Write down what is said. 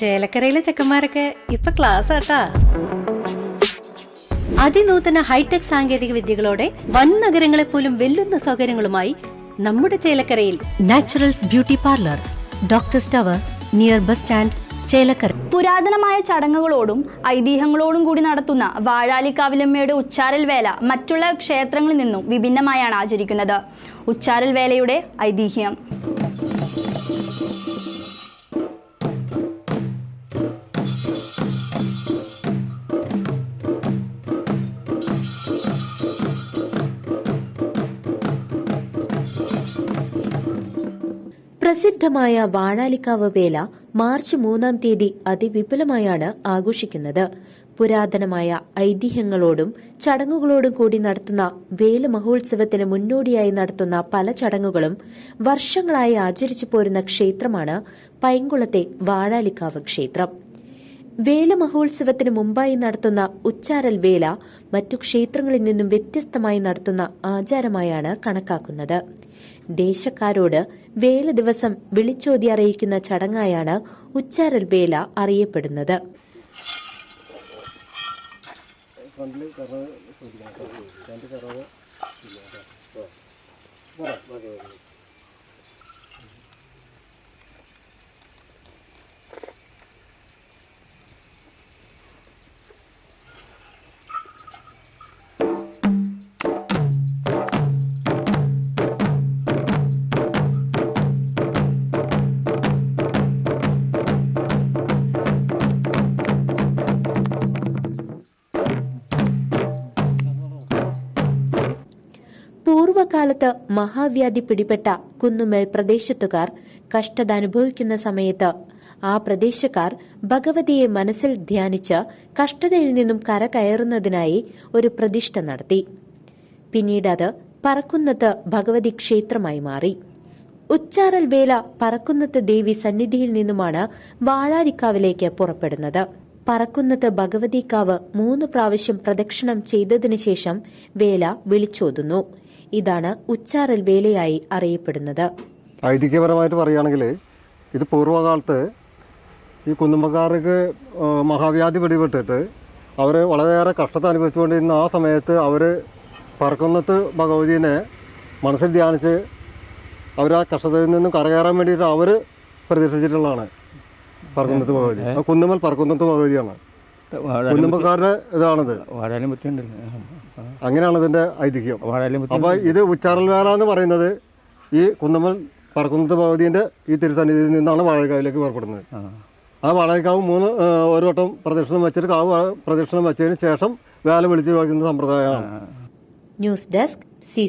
ചേലക്കരയിലെ ചെക്കന്മാരൊക്കെ ഇപ്പൊ ക്ലാസ് ആട്ടാ. അതിനൂതന ഹൈടെക് സാങ്കേതിക വിദ്യകളോടെ വൻ നഗരങ്ങളെ പോലും വെല്ലുന്ന സൗകര്യങ്ങളുമായി നമ്മുടെ ചേലക്കരയിൽ naturals beauty parlour doctor tower near bus stand Chelakkara. പുരാതനമായ ചടങ്ങുകളോടും ഐതിഹ്യങ്ങളോടും കൂടി നടത്തുന്ന വാഴാലിക്കാവിലമ്മയുടെ ഉച്ചാരൽ വേല മറ്റുള്ള ക്ഷേത്രങ്ങളിൽ നിന്നും വിഭിന്നമായാണ് ആചരിക്കുന്നത്. ഉച്ചാരൽ വേലയുടെ ഐതിഹ്യം. പ്രസിദ്ധമായ വാഴാലിക്കാവ് വേല മാർച്ച് മൂന്നാം തീയതി അതിവിപുലമായാണ് ആഘോഷിക്കുന്നത്. പുരാതനമായ ഐതിഹ്യങ്ങളോടും ചടങ്ങുകളോടും കൂടി നടത്തുന്ന വേല മഹോത്സവത്തിന് മുന്നോടിയായി നടത്തുന്ന പല ചടങ്ങുകളും വർഷങ്ങളായി ആചരിച്ചു പോരുന്ന ക്ഷേത്രമാണ് പൈങ്കുളത്തെ വാഴാലിക്കാവ് ക്ഷേത്രം. വേല മഹോത്സവത്തിന് മുമ്പായി നടത്തുന്ന ഉച്ചാരൽ വേല മറ്റു ക്ഷേത്രങ്ങളിൽ നിന്നും വ്യത്യസ്തമായി നടത്തുന്ന ആചാരമായാണ് കണക്കാക്കുന്നത്. ദേശക്കാരോട് വേല ദിവസം വിളിച്ചോതി അറിയിക്കുന്ന ചടങ്ങായാണ് ഉച്ചാരൽ വേല അറിയപ്പെടുന്നത്. പൂർവകാലത്ത് മഹാവ്യാധി പിടിപെട്ട കുന്നുമേൽ പ്രദേശത്തുകാർ കഷ്ടത അനുഭവിക്കുന്ന സമയത്ത് ആ പ്രദേശക്കാർ ഭഗവതിയെ മനസ്സിൽ ധ്യാനിച്ച് കഷ്ടതയിൽ നിന്നും കരകയറുന്നതിനായി ഒരു പ്രതിഷ്ഠ നടത്തി. പിന്നീട് അത് പറക്കുന്നത്ത് ഭഗവതി ക്ഷേത്രമായി മാറി. ഉച്ചാറൽ വേല പറക്കുന്നത്ത് ദേവി സന്നിധിയിൽ നിന്നുമാണ് വാഴാരിക്കാവിലേക്ക് പുറപ്പെടുന്നത്. പറക്കുന്നത്ത് ഭഗവതിക്കാവ് മൂന്ന് പ്രാവശ്യം പ്രദക്ഷിണം ചെയ്തതിനു ശേഷം വേല വിളിച്ചോതുന്നു. ഇതാണ് ഉച്ചാറൽ വേലയായി അറിയപ്പെടുന്നത്. ഐതിഹ്യപരമായിട്ട് പറയുകയാണെങ്കിൽ ഇത് പൂർവകാലത്ത് ഈ കുന്നുമ്പക്കാർക്ക് മഹാവ്യാധി പിടിപെട്ടിട്ട് അവർ വളരെയേറെ കഷ്ടത്തെ അനുഭവിച്ചുകൊണ്ടിരുന്ന ആ സമയത്ത് അവർ പറക്കുന്നത്ത് ഭഗവതിനെ മനസ്സിൽ ധ്യാനിച്ച് അവർ ആ കഷ്ടതയിൽ നിന്നും കരകയറാൻ വേണ്ടിയിട്ട് അവർ പ്രതീക്ഷിച്ചിട്ടുള്ളതാണ് പറക്കുന്നത്ത് ഭഗവതി. കുന്നുമ്മൽ പറക്കുന്നത്ത് ഭഗവതിയാണ്. കുന്നുമ്പക്കാരുടെ ഇതാണത്. വാഴാലും ബുദ്ധിയുണ്ടല്ലോ അങ്ങനെയാണ് ഇതിന്റെ ഐതിഹ്യം. വാഴാലും ബുദ്ധി അപ്പോൾ ഇത് ഉച്ചാറൽ വേല എന്ന് പറയുന്നത് ഈ കുന്നമ്മൽ പറക്കുന്നത് ഭഗവതിന്റെ ഈ തിരുസന്നിധിയിൽ നിന്നാണ് വാഴക്കാവിലേക്ക് പുറപ്പെടുന്നത്. ആ. വാഴക്കാവ് മൂന്ന് ഒരു വട്ടം പ്രദക്ഷിണം വെച്ചിട്ട് കാവ് പ്രദക്ഷിണം വെച്ചതിന് ശേഷം വേല വിളിച്ചു വയ്ക്കുന്ന സമ്പ്രദായമാണ്. News desk C